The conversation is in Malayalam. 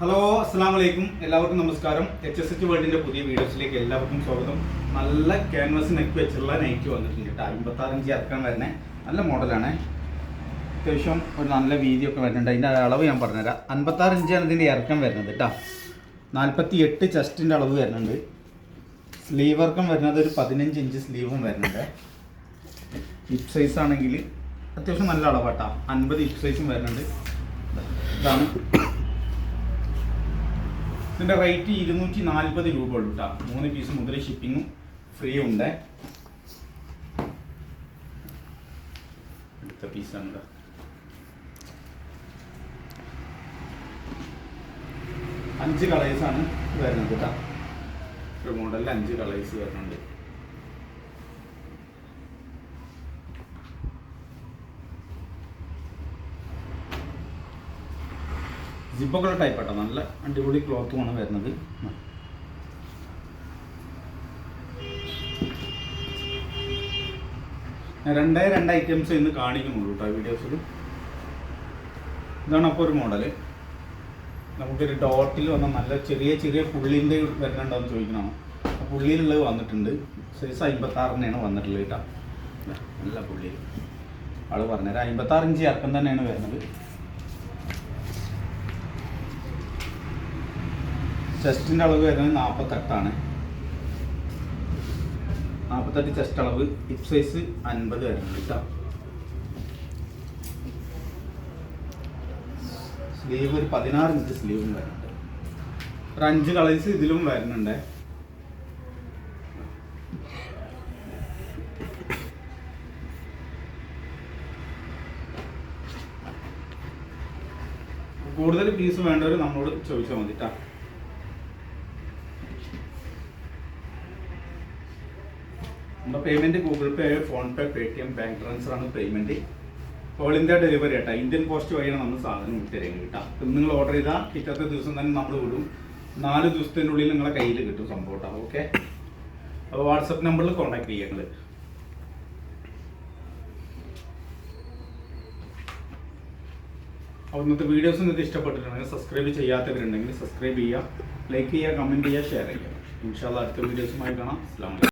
ഹലോ അസ്സാം വലൈക്കും എല്ലാവർക്കും നമസ്കാരം. എച്ച് എസ് എച്ച് വേൾഡിന്റെ പുതിയ വീഡിയോസിലേക്ക് എല്ലാവർക്കും സ്വാഗതം. നല്ല ക്യാൻവാസ് നെക്ക് വെച്ചുള്ള നൈറ്റ് വന്നിട്ടുണ്ട് കേട്ടോ അമ്പത്താറഞ്ച് ഇറക്കാൻ വരുന്നത് നല്ല മോഡലാണ് അത്യാവശ്യം ഒരു നല്ല വീതിയൊക്കെ വരുന്നുണ്ട്. അതിന്റെ അളവ് ഞാൻ പറഞ്ഞുതരാം. അൻപത്താറ് ഇഞ്ചാണ് ഇതിന്റെ ഇറക്കം വരുന്നത് കേട്ടോ നാൽപ്പത്തി എട്ട് ചെസ്റ്റിന്റെ അളവ് വരുന്നുണ്ട്. സ്ലീവ് ഇറക്കം വരുന്നത് ഒരു പതിനഞ്ച് ഇഞ്ച് സ്ലീവും വരുന്നുണ്ട്. ഹിപ് സൈസ് ആണെങ്കിൽ അത്യാവശ്യം നല്ല അളവാട്ടാ അൻപത് ഹിപ് സൈസും വരുന്നുണ്ട്. ഇതാണ് ഇതിന്റെ റേറ്റ് ഇരുന്നൂറ്റി നാൽപ്പത് രൂപ ഉള്ളൂ കേട്ടോ മൂന്ന് പീസ് മുതൽ ഷിപ്പിങ്ങും ഫ്രീ ഉണ്ട്. അടുത്ത പീസാണ് ഉണ്ട് അഞ്ച് കളേഴ്സാണ് വരുന്നത് കേട്ടോ ഒരു മോഡലിൽ അഞ്ച് കളേഴ്സ് വരുന്നുണ്ട്. ജിപ്പൊക്കെ ടൈപ്പ് ആട്ടോ. നല്ല അടിപൊളി ക്ലോത്തുമാണ് വരുന്നത്. രണ്ടേ രണ്ട് ഐറ്റംസ് ഇന്ന് കാണിക്കുന്നുള്ളൂ കേട്ടോ വീഡിയോസിൽ ഇതാണ് അപ്പോൾ ഒരു മോഡൽ നമുക്കൊരു ഡോട്ടിൽ വന്ന നല്ല ചെറിയ ചെറിയ പുള്ളിന്റെ വരുന്നുണ്ടോയെന്ന് ചോദിക്കണം. പുള്ളിയിലുള്ളത് വന്നിട്ടുണ്ട്. സൈസ് അമ്പത്താറിനാണ് വന്നിട്ടുള്ളത് കേട്ടോ നല്ല പുള്ളി. ആൾ പറഞ്ഞുതരാം. അമ്പത്താറ് ഇഞ്ച് ഇറക്കം തന്നെയാണ് വരുന്നത്. ചെസ്റ്റിന്റെ അളവ് വരുന്നത് നാൽപ്പത്തെട്ടാണ് നാൽപ്പത്തെട്ട് ചെസ്റ്റ് അളവ് ഹിപ്പ് സൈസ് അൻപത് വരുന്നുണ്ട് കേട്ടോ. സ്ലീവ് ഒരു പതിനാറ് ഇഞ്ച് സ്ലീവും വരുന്നുണ്ട്. ഒരു അഞ്ച് കളേഴ്സ് ഇതിലും വരുന്നുണ്ട്. കൂടുതൽ പീസ് വേണ്ടവർ നമ്മളോട് ചോദിച്ചാൽ മതി കേട്ടോ. നമ്മുടെ payment Google Pay PhonePe Paytm bank transfer ആണ് പേയ്മെന്റ് ഓൾ ഇന്ത്യ ഡെലിവറി ആട്ടോ. ഇന്ത്യൻ പോസ്റ്റ് വഴിയാണ് നമ്മൾ സാധനം വിട്ടുതരുന്നത് കേട്ടോ. ഇപ്പം നിങ്ങൾ ഓർഡർ ചെയ്താൽ പിറ്റത്തെ ദിവസം തന്നെ നമ്മൾ വിടും. നാല് ദിവസത്തിനുള്ളിൽ നിങ്ങളെ കയ്യിൽ കിട്ടും സംഭവം കേട്ടോ. ഓക്കെ അപ്പോൾ വാട്സപ്പ് നമ്പറിൽ കോൺടാക്ട് ചെയ്യുക അപ്പോൾ ഇന്നത്തെ വീഡിയോസ് നിങ്ങൾക്ക് ഇഷ്ടപ്പെട്ടിട്ടുണ്ടെങ്കിൽ സബ്സ്ക്രൈബ് ചെയ്യാത്തവരുണ്ടെങ്കിൽ സബ്സ്ക്രൈബ് ചെയ്യുക ലൈക്ക് ചെയ്യുക കമന്റ് ചെയ്യുക ഷെയർ ചെയ്യുക. ഇൻഷാല്ല അടുത്ത വീഡിയോസുമായി കാണാം. വലൈക്കും